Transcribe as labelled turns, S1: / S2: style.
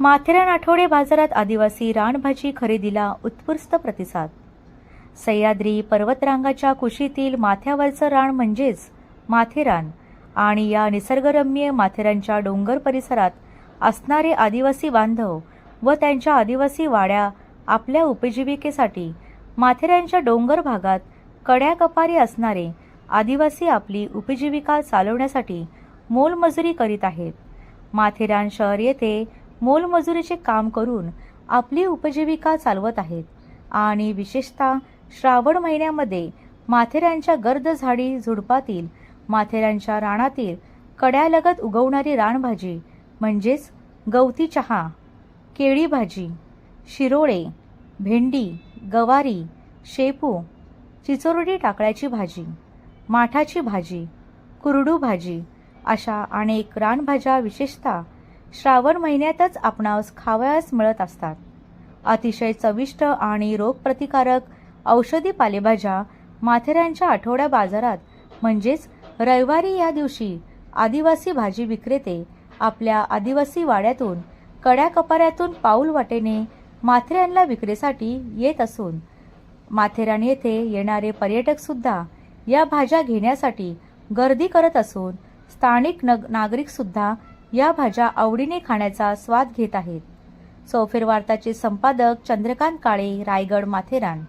S1: माथेरान आठवडे बाजारात आदिवासी रानभाजी खरेदीला उत्कृष्ट प्रतिसाद. सह्याद्री पर्वतरांगाच्या कुशीतील माथ्यावरचं रान म्हणजेच माथेरान आणि या निसर्गरम्य माथेरानच्या डोंगर परिसरात असणारे आदिवासी बांधव व त्यांच्या आदिवासी वाड्या आपल्या उपजीविकेसाठी माथेरानच्या डोंगर भागात कड्याकपारी असणारे आदिवासी आपली उपजीविका चालवण्यासाठी मोलमजुरी करीत आहेत. माथेरान शहर येथे मोलमजुरीचे काम करून आपली उपजीविका चालवत आहेत. आणि विशेषतः श्रावण महिन्यामध्ये माथेऱ्यांच्या गर्द झाडी झुडपातील माथेऱ्यांच्या रानातील कड्यालगत उगवणारी रानभाजी म्हणजेच गवती चहा केळी भाजी शिरोळे भेंडी गवारी शेपू चिचोरडी टाकळ्याची भाजी माठाची भाजी कुरडू भाजी अशा अनेक रानभाज्या विशेषतः श्रावण महिन्यातच आपणास खावयास मिळत असतात. अतिशय चविष्ट आणि रोगप्रतिकारक औषधी पालेभाज्या माथेरानच्या आठवड्या बाजारात म्हणजेच रविवारी या दिवशी आदिवासी भाजी विक्रेते आपल्या आदिवासी वाड्यातून कड्याकपाऱ्यातून पाऊल वाटेने माथेरानला विक्रीसाठी येत असून माथेरान येथे येणारे पर्यटक सुद्धा या भाज्या घेण्यासाठी गर्दी करत असून स्थानिक नग नागरिक सुद्धा या भाज्या आवडीने खाण्याचा स्वाद घेत आहेत. चौफेर वार्ताचे संपादक चंद्रकांत काळे रायगड माथेरान.